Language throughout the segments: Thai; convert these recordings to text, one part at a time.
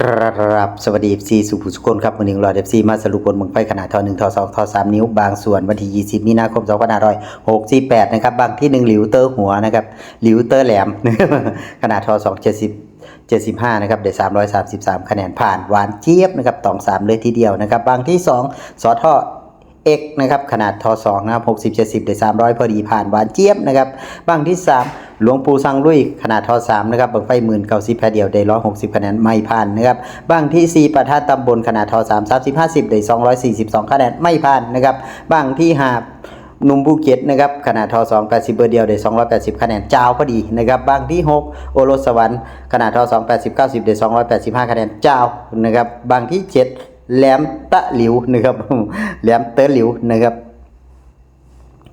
ครับสวัสดี FC สุภุสุคนครับวันนี้รอเอฟซีมาสรุปผลเมืองไฟขนาดทอ1ทอ2ทอ3นิ้ว บางส่วนวันที่ 20 มีนาคม2568 นะครับ บางที่1หลิวเตอร์หัวนะครับหลิวเตอร์แหลม ขนาดทอ2 70 75นะครับได้333คะแนนผ่านหวานเจี๊ยบนะครับตอง3เลยทีเดียวนะครับ บางที่2สอท่อ X นะครับขนาดทอ2นะครับ60 70ได้300พอดีผ่านหวานเจี๊ยบนะครับบางที่3 หลวงปู่สังลุยขนาดทอ3นะครับบังไฟหมื่นเก้าสิบแพเดียวได้160คะแนนไม่ผ่านนะครับบางที่4ประทัดตำบลขนาดทอ3 30 50ได้242คะแนนไม่ผ่านนะครับบางที่5หนุ่มภูเก็ตนะครับขนาดทอ2 80เบอร์เดียวได้280 คะแนนเจ้าพอดีนะครับบางที่ 6 โอรสวรรค์ขนาดทอ2 80 90ได้285 คะแนนเจ้านะครับบางที่ 7 แหลมตะหลิวนะครับแหลมเตอหลิวนะครับ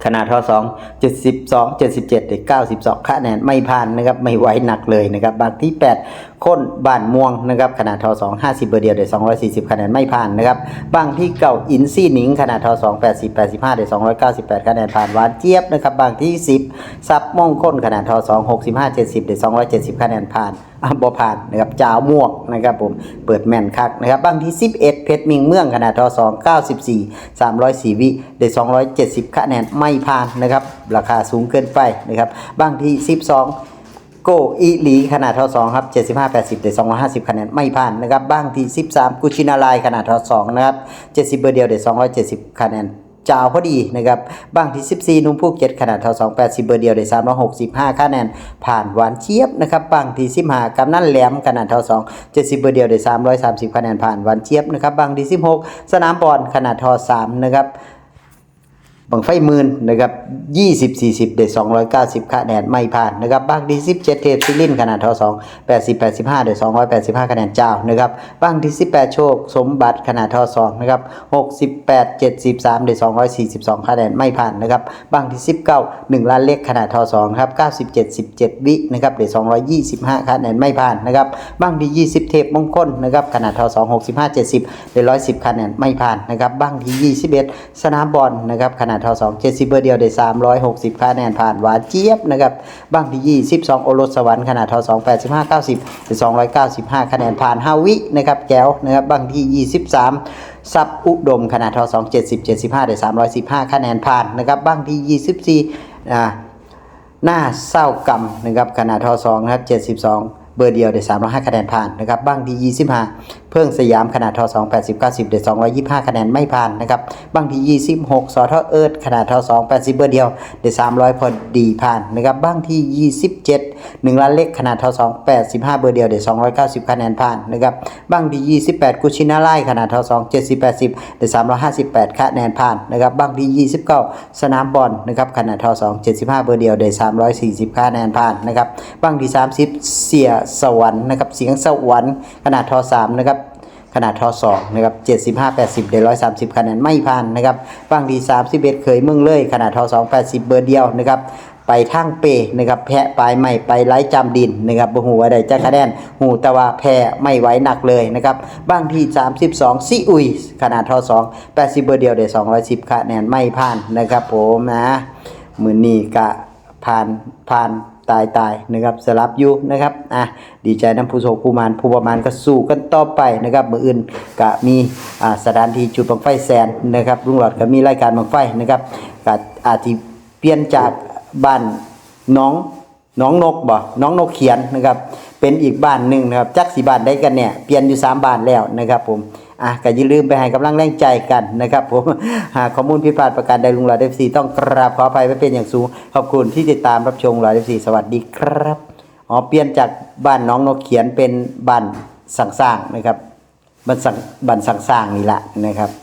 ขนาดทอสองเจ็ดสิบสองเจ็ดสิบเจ็ดเก้าสิบสองคะแนนไม่ผ่านนะครับไม่ไหวหนักเลยนะครับบางที่แปดค้นบ้านม่วงนะครับขนาดทอสองห้าสิบเบอร์เดียวเดี๋ยสองร้อยสี่สิบคะแนนไม่ผ่านนะครับบางที่เก่าอินซี่หนิงขนาดทอสองแปดสิบแปดสิบห้าเดี๋ยสองร้อยเก้าสิบแปดคะแนนผ่านหวานเจี๊ยบนะครับบางที่สิบซับม่วงค้นขนาดทอสองหกสิบห้าเจ็ดสิบเดี๋ยสองร้อยเจ็ดสิบคะแนนผ่าน อบ่ผ่านนะครับจาวม่วงนะครับผมเปิดแม่นคักนะครับบางที่ 11 เพชรมิงเมืองขนาดทอ2 94 304 วิได้270 คะแนนไม่ผ่านนะครับราคาสูงเกินไปนะครับบางที่ 12โกอีหลีขนาดทอ2ครับ75 80ได้250คะแนนไม่ผ่านนะครับบางที่13กุชินาลายขนาดทอ2นะครับ70เบอร์เดียวได้270คะแนน จาวพอดีนะครับบางที่ 14 นุ่มภูเก็ตขนาดเท่า 280 เบอร์เดียวได้ 365คะแนน ผ่านหวานเชียบนะครับบางที่ 15กำนันแหลมขนาดเท่า 2 70 เบอร์เดียวได้ 330คะแนนผ่านหวานเชียบนะครับบางที่ 16 สนามบอลขนาดเท่า3นะครับ บังไฟหมื่นนะครับ 20 40ได้290 คะแนนไม่ผ่านนะครับบางที่17 เทพซิลินขนาดท2 80 85ได้285 คะแนนเจ้านะครับบางที่ 18 โชค สมบัติขนาดท2นะครับ68 73ได้242 คะแนนไม่ผ่านนะครับบางที่ 19 1 ล้านเล็กขนาดท2ครับ97 17 วินะครับได้225 คะแนนไม่ผ่านนะครับบางที่ 20 เทพมงคลนะครับขนาดท2 65 70ได้110 คะแนนไม่ผ่านนะครับบางที่ 21 สนามบอลนะครับขนาดนาดทอสองเจ็ดสิบเบอร์เดียวได้สามร้อยหกสิบคะแนนผ่านหวานเจี๊ยบนะครับบ้างที่ยี่สิบสองโอรสสวรรค์ขนาดทอสองแปดสิบห้าเก้าสิบสองร้อยเก้าสิบห้าคะแนนผ่านฮาวินะครับแก้วนะครับบ้างที่ยี่สิบสามซับอุดมขนาดทอสองเจ็ดสิบเจ็ดสิบห้าได้สามร้อยสิบห้าคะแนนผ่านนะครับบ้างที่ยี่สิบสี่หน้าเศร้ากรรมนะครับขนาดทอสองนะครับเจ็ดสิบสองเบอร์เดียวได้อยห้าคะแนนผ่านนะครับบ้างที่ยี่สิบห้า เพิ่งสยามขนาดทอ2 80 90ได้225 คะแนนไม่ผ่านนะครับบางที 26 สอทอเอิร์ดขนาดทอ2 80 เบอร์เดียวได้300 พอดีผ่านนะครับบางที่ 27 1ล้านเล็กขนาดทอ2 85 เบอร์เดียวได้290 คะแนนผ่านนะครับบางที่ 28 กุชินาไลขนาดทอ2 70 80ได้358 คะแนนผ่านนะครับบางที่ 29 สนามบอลนะครับขนาดทอ2 75 เบอร์เดียวได้340 คะแนนผ่านนะครับบางที่ 30 เสียสวรรค์นะครับเสียงสวรรค์ขนาดทอ3นะครับ ขนาดทอ2นะครับ75 80ได้130คะแนนไม่ผ่านนะครับบางที31เคยเมืองเลยขนาดทอ2 80เบอร์เดียวนะครับไปทางเปนะครับแพะปลายใหม่ไปไล่จำดินนะครับบ่ฮู้ว่าได้จักคะแนนฮู้แต่ว่าแพ้ไม่ไหวหนักเลยนะครับบางที32ซิอุยขนาดทอ2 80 เบอร์เดียวได้210คะแนนไม่ผ่านนะครับผมนะมือนี้ก็ผ่านผ่าน ตายตายนะครับสลับอยู่นะครับอะดีใจน้ำผู้โชคผู้มานผู้ประมาณก็สู้กันต่อไปนะครับมืออื่นก็มีอ่าสถานที่จุดบังไฟแสนนะครับลุงหลอดก็มีรายการบังไฟนะครับก็อาจจะเปลี่ยนจากบ้านน้องน้องนกบ่น้องนกเขียนนะครับเป็นอีกบ้านหนึ่งนะครับจักสีบ้านได้กันเนี่ยเปลี่ยนอยู่สามบ้านแล้วนะครับผม อะก็อย่าลืมไปให้กำลังแรงใจกันนะครับผมหากข้อมูลพิพาทประการใดลุงหลอดเอฟซีต้องกราบขออภัยไว้เป็นอย่างสูง ขอบคุณที่ติดตามรับชมหลอดเอฟซีสวัสดีครับอ๋อเปลี่ยนจากบ้านน้องนกเขียนเป็นบ้านสังสร้างนะครับบ้านสังบ้านสังสร้างนี่แหละนะครับ